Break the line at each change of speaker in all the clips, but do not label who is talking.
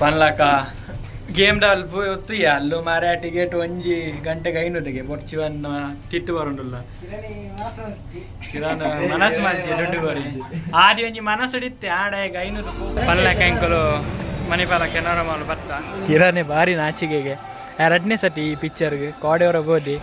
ಪನ್ಲಕ game doll ಹೊತ್ತು ಒತ್ತು ಅಲ್ಲು ಮಾರ ಟಿಕೆಟ್ ಒಂಜಿ ಗಂಟೆಗೆ ಐನೂರಿಗೆ ಬೊರ್ಚಿವನ್ನ ತಿಟ್ಟು ಬರುಂಡುಲ್ಲ ಕಿರಾನ ಮನಸ್ಸು ಮಾಡ್ತಿ ದುಡ್ಡು ಬರಿ ಆದಿ ಒಂಜಿ ಮನಸ್ಸು ಆಡ ಆಡಾಗ ಐನೂರು ಪನ್ಲಕ ಅಂಕಲು ಮಣಿಪಾಲ ಕೆನರ ಮಾಲ್ ಬರ್ತಾ? ಕಿರಾನೆ ಭಾರಿ ನಾಚಿಕೆಗೆ. ಎರಡನೇ ಸತಿ ಈ ಪಿಕ್ಚರ್ಗೆ ಕೋಡೆಯವರ ಬೋದಿ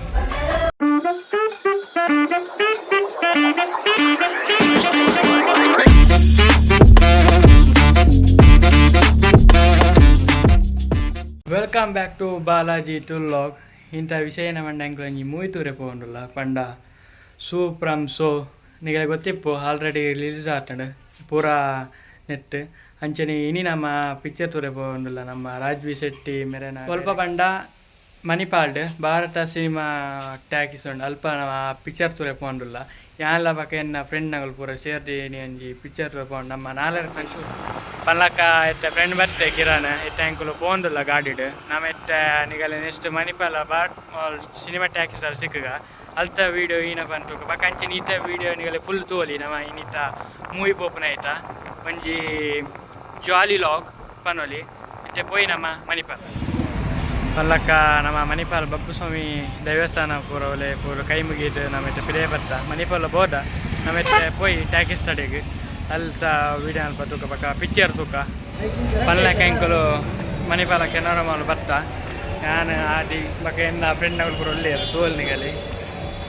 ವೆಲ್ಕಮ್ ಬ್ಯಾಕ್ ಟು ಬಾಲಾಜಿ ಟುಲ್ಲಾಗ್ ಇಂಥ ವಿಷಯನ ಮಂಡಂಗ್ಲ ಒಂಜಿ ಮೂವಿ ತೂರೆ ಪೋಂಡುಲ್ಲ ಪಂಡ ಸೂ ಫ್ರಮ್ ಸೋ. ನಿಗಲ ಗೊತ್ತಿಪ್ಪು ಆಲ್ರೆಡಿ ರಿಲೀಸ್ ಆತಂಡು ಪೂರಾ ನೆಟ್ ಅಂಚನೆ ಇನಿ ನಮ್ಮ ಪಿಕ್ಚರ್ ತೂರೆ ಪೋಂಡುಲ್ಲ ನಮ್ಮ ರಾಜ್ವಿ ಶೆಟ್ಟಿ, ಮೆರೆನ ಸ್ವಲ್ಪ ಪಂಡ ಮಣಿಪಾಲ್ಡ್, ಭಾರತ ಸಿನಿಮಾ ಟ್ಯಾಕಿಸ್ ಉಂಡು ಅಲ್ಪ ಪಿಕ್ಚರ್ ತೂರೆ ಪೋಂಡುಲ್ಲ ಯಾನ್ಲ ಪಕ್ಕ ಎನ್ನ ಫ್ರೆಂಡ್ ನಗಲು ಪೂರ ಸೇರ್ದಿ ಒಂಜಿ ಪಿಕ್ಚರ್ ತೂರೆ ಪೋಂಡು ನಮ್ಮ ನಾಲ್ಕು ಫ್ರೆಂಡ್ಸ್ ಪಲ್ಲಕ್ಕ ಇತ್ತೆ ಫ್ರೆಂಡ್ ಬರ್ತೆ ಕಿರಣ, ಇತ್ತೆ ಅಂಕುಲು ಪೋಂದುಲ್ಲ ಗಾಡಿಡ್. ನಮ್ಮ ಎತ್ತ ನಿಗಲ ನೆಕ್ಸ್ಟ್ ಮಣಿಪಾಲ ಬಾಟ್ ಸಿನಿಮಾ ಟ್ಯಾಕ್ಸ್ ಸಿಕ್ಕಗ. ಅಲ್ತ ವೀಡಿಯೋ ಈನ ಬಂತು. ಬಕಂಚಿನ ಈತ ವೀಡಿಯೋ ನಿಗಲೆ ಫುಲ್ ತೋಲಿ ನಮ್ಮ ಇನ್ನಿತ ಮೂವಿ ಪೋಪುನ ಆಯ್ತ ಒಂಜಿ ಜಾಲಿ ಲಾಗ್ ಪನೊಲಿ. ಇತ್ತೆ ಪೋಯಿ ನಮ್ಮ ಮಣಿಪಾಲ. ಪಲ್ಲಕ್ಕ ನಮ್ಮ ಮಣಿಪಾಲ ಬಪ್ಪುಸ್ವಾಮಿ ದೇವಸ್ಥಾನ ಪೂರ ಒಲೆ ಪೂರ ಕೈ ಮುಗಿದು ನಮ್ಮ ಇತ್ತೆ ಪಿರೇ ಮಣಿಪಾಲ ಬೋದ. ನಮ್ಮ ಇತ್ತೆ ಪೋಯಿ ಟ್ಯಾಕಿ ಸ್ಟಡಿಗೆ ಅಲ್ತ ವೀಡಿಯೋ ಅಲ್ಪ ತೂಕ ಬಕ್ಕ ಪಿಕ್ಚರ್ ತೂಕ. ಪಲ್ಲಕ್ಕ ಅಂಕಲು ಮಣಿಪಾಲ ಕೆನರ ಮಾಲ್ ಬತ್ತ ನಾನು ಆದಿ ಬಕ್ಕ ಎನ್ನ ಫ್ರೆಂಡ್ಗಳು ಪೂರ ಒಳ್ಳೆಯ ತೋಲ್ ನಿಗಲಿ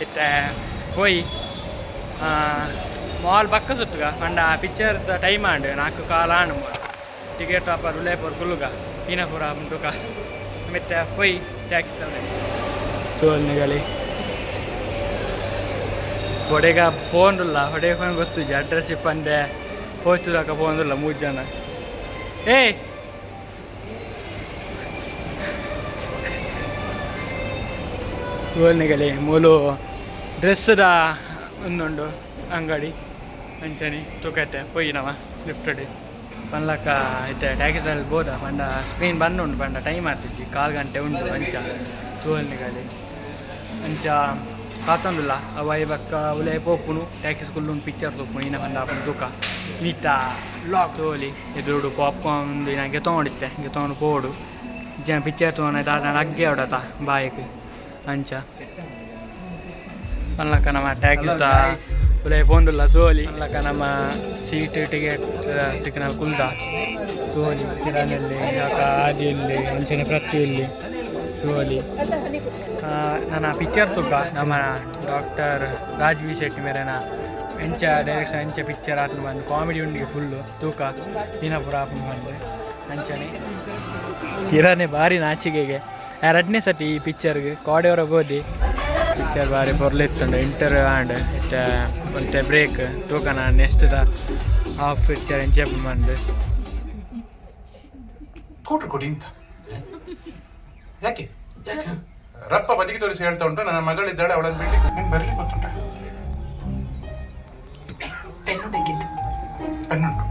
ಇತ್ತ ಪೋಯಿ ಮಾಲ್ ಬಕ್ಕ ಸುತ್ತುಗ. ಮಂಡ ಪಿಕ್ಚರ್ ಟೈಮ್ ಆಂಡ್ ನಾಲ್ಕು ಕಾಲ ಆಂಡ್ ಟಿಕೆಟ್ ಆಪರ್ ಉಲೇಪುರ್ ಕುಲ್ಲುಗ ಈನಪುರ ಮುಂದುಕ. ಮೆತ್ತ ಪೊಯ್ ಟ್ಯಾಕ್ಸ್ ತೋಲ್ ನಿಗಲಿ ಫೋನ್ ಪೋಂಡುಲ್ಲ ಹೊಡೆಗ ಫೋನ್ ಗೊತ್ತು ಅಡ್ರೆಸ್ ಇಪ್ಪಂದೆ ಹೋಯ್ತುದಾಕ ಪೋಂದುಲ್ಲ ಮೂರು ಜನ. ಏಯ್! ಗೋಲ್ನಿಗಲಿ ಮೂಲು ದ ಒಂದುಂಡು ಅಂಗಡಿ, ಅಂಚನೆ ತೂಕತ್ತೆ ಲಿಫ್ಟ್ ಲಿಫ್ಟಡ್ ಪನ್ಲಕ ಇತ್ತೆ ಟ್ಯಾಕ್ಸಿನಲ್ಲಿ ಬೋದ? ಪಂಡ ಸ್ಕ್ರೀನ್ ಬಂದ್ ಉಂಡು ಪಂಡ ಟೈಮ್ ಆಗ್ತಿದ್ವಿ ಕಾಲು ಗಂಟೆ ಉಂಟು, ಅಂಚ. ತೋಲ್ ನಿಗಲಿ ಕಾತೊಂದುಲ್ಲ ಬಕ್ಕ ಇವಕ್ಕ ಉಲೆ ಪೋಪುನು ಟ್ಯಾಕ್ಸಿ ಕುಲ್ಲು ಪಿಕ್ಚರ್ ತೋಪುನು ಇನ್ನ ಪಂಡ ಅಪ್ಪನ ತೂಕ ನೀತ ಲಾಕ್ ತೋಲಿ ಎದುರುಡು ಪಾಪ್ಕಾರ್ನ್ ನಂಗೆ ತೊಗೊಂಡಿತ್ತೆ ಹಿಂಗೆ ಪೋವೊಡು ಪೋಡು ಜನ ಪಿಕ್ಚರ್ ತೊಗೊಂಡು ದಾದ ಅಗ್ಗೆ ಹೊಡತ ಬಾಯಿಗೆ ಅಂಚ ಅಲ್ಲಕ್ಕ ನಮ್ಮ ಟ್ಯಾಕ್ಸ್ ಉಲೆ ಪೋಂದುಲ್ಲ ತೋಲಿ ಅಲ್ಲಕ್ಕ ನಮ್ಮ ಸೀಟ್ ಟಿಕೆಟ್ ಟಿಕೆಟ್ ಕುಲ್ದ ತೋಲಿ ಕಿರಾನಲ್ಲಿ ಆಕ ಆದಿಯಲ್ಲಿ ಅಂಚನೆ ಪ್ರತಿಯಲ್ಲಿ ತೋಲಿ ಆ, ನನ್ನ ಪಿಕ್ಚರ್ ತುಕ ನಮ್ಮ ಡಾಕ್ಟರ್ ರಾಜ್ವಿ ಶೆಟ್ಟಿ ಮೇರೆನ ಎಂಚ ಡೈರೆಕ್ಷನ್ ಎಂಚ ಪಿಕ್ಚರ್ ಆತ್ನ ಬಂದು ಕಾಮಿಡಿ ಉಂಡಿಗೆ ಫುಲ್ಲು ತೂಕ. ಈನಪುರ ಆಪನ್ ಬಂದು ಅಂಚನೆ ಕಿರಾನೆ ಭಾರಿ ನಾಚಿಕೆಗೆ. ಎರಡನೇ ಸತಿ ಈ ಪಿಕ್ಚರ್ಗೆ ಕೋಡೆಯವರ ಗೋಧಿ ಪಿಕ್ಚರ್ ಬಾರಿ ಪೊರ್ಲಿತ್ತುಂಡು ಇಂಟರ್ ಆಂಡ್ ಇಷ್ಟ ಬ್ರೇಕ್ ಬ್ರೇಕ್ ತೂಕನ ನೆಕ್ಸ್ಟ್ ಹಾಫ್ ಪಿಕ್ಚರ್ ಎಂಜಾಯ್ ಬಂದು.
ಸ್ಕೂಟರ್ ಕೊಡಿ ಅಂತ ಯಾಕೆ? ಯಾಕೆ? ರಪ್ಪ ಬದಿಗೆ ತೋರಿಸಿ ಹೇಳ್ತಾ ಉಂಟು ನನ್ನ ಮಗಳಿದ್ದಾಳೆ ಅವಳನ್ನು ಬಿಡ್ಲಿಕ್ಕೆ ನಿಂಗೆ ಬರಲಿ ಗೊತ್ತುಂಟ? ಪೆನ್ನುಂಟು.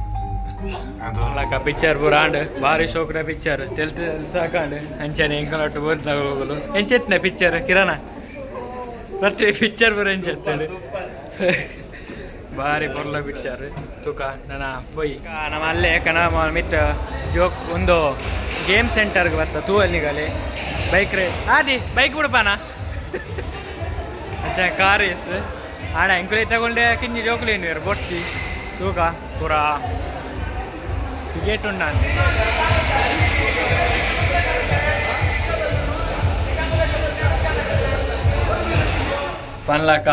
ಅದು
ಲಕ ಪಿಕ್ಚರ್ ಬುರಾಂಡ್ ಆಂಡ್ ಭಾರಿ ಶೋಕ್ರ ಪಿಕ್ಚರ್ ತೆಲ್ತ ಸಾಕಾಂಡ್ ಅಂಚನೆ ಎಂಕಲೊಟ್ಟು ಬೋದ್ ಹೋಗಲು ಎಂಚೆತ್ನೆ ಪಿಕ್ಚರ್ ಕಿರಣ? ಬರ್ತೀವಿ ಪಿಕ್ಚರ್ ಬರ ಎಂಚೆತ್ತೇಳಿ ಭಾರಿ ಪೊರ್ಲ ಪಿಕ್ಚರ್ ತುಕ ನನ್ನ ಬೈ. ನಮ್ಮ ಅಲ್ಲೇ ಕಣ ಮಿತ್ ಜೋಕ್ ಒಂದು ಗೇಮ್ ಸೆಂಟರ್ಗೆ ಬರ್ತ ತೂ ಅಲ್ಲಿಗಲಿ ಬೈಕ್ ರೇ ಆದಿ, ಬೈಕ್ ಬಿಡಪಾನ? ಅಂಚೆ ಕಾರ್ ಇಸ್ ಆಡ ಎಂಕುಲಿ ತಗೊಂಡೆ ಕಿಂಜಿ ಜೋಕುಲಿ ನೀರು ಬೊಟ್ಸಿ ತೂಕ, ಪೂರ ಟಿಕೆಟ್ ಉಂಡ ಪನ್ಲಕ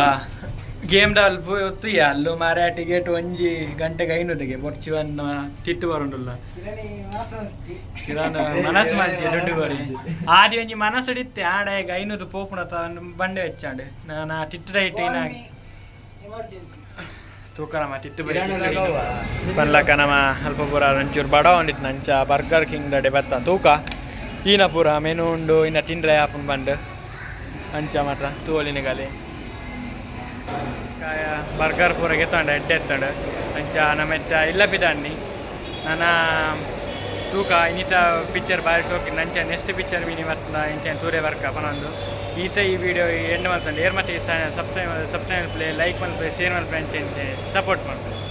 ಗೇಮ್ ಡಾಲ್ ಪೋಯಿ ಒತ್ತು ಅಲ್ಲು ಮಾರ ಟಿಕೆಟ್ ಒಂಜಿ ಗಂಟೆಗೆ ಐನೂರಿಗೆ ಬೊರ್ಚಿವನ್ನ ತಿಟ್ಟು ಬರುಂಡುಲ್ಲ. ಕಿರಾನ ಮನಸ್ಸು ಮಾಡ್ತಿ ದುಡ್ಡು ಬರಿ ಆದಿ ಒಂಜಿ ಮನಸ್ಸು ಆಡ ಆಡಾಗ ಐನೂರು ಪೋಪುಣ ಬಂಡೆ ಹೆಚ್ಚಾಡೆ ನಾನು ತಿಟ್ಟು ರೈಟ್ ಏನ ತೂಕ ನಮ್ಮ ತಿಟ್ಟು ಬರಿ ಪನ್ಲಕ ನಮ್ಮ ಅಲ್ಪ ಪೂರ ಒಂಚೂರು ಬಡ ಒಂದಿತ್ತು ನಂಚ ಬರ್ಗರ್ ಕಿಂಗ್ ದಡೆ ಬತ್ತ ತೂಕ. ಈನ ಪೂರ ಮೆನು ಉಂಡು ಇನ್ನ ತಿಂಡ್ರೆ ಹಾಪನ್ ಬಂಡು. ಅಂಚ ಮಾತ್ರ ತೋಲಿನಿಗಲಿ ಕಾಯ ಬರ್ಗರ್ ಪೂರ ಗೆತ್ತಂಡ ಎಡ್ಡೆ ಎತ್ತಂಡು. ಅಂಚ ನಮ್ಮೆತ್ತ ಇಲ್ಲ ಬಿದ್ದಾಣ್ಣಿ ನನ್ನ ತೂಕ, ಇನ್ನಿತ ಪಿಕ್ಚರ್ ಬಾರಿ ಶೋಕಿ ನಂಚ ನೆಕ್ಸ್ಟ್ ಪಿಕ್ಚರ್ ಮೀನಿ ಮತ್ತೆ ಇಂಚ ತೂರೆ ಬರ್ಕ ಪನೊಂದು. ಈತ ಈ ವಿಡಿಯೋ ಎಂಡ್ ಮಾಡ್ತಂಡು ಏರ್ ಮತ್ತೆ ಸಬ್ಸ್ಕ್ರೈಬ್ ಸಬ್ಸ್ಕ್ರೈಬ್ ಪ್ಲೇ ಲೈಕ್ ಮಲ್ಪೆ ಶೇರ್ ಮಲ್ಪೆ ಅಂಚೆ ಸಪೋರ್ಟ್ ಮಾಡ್ತಾರೆ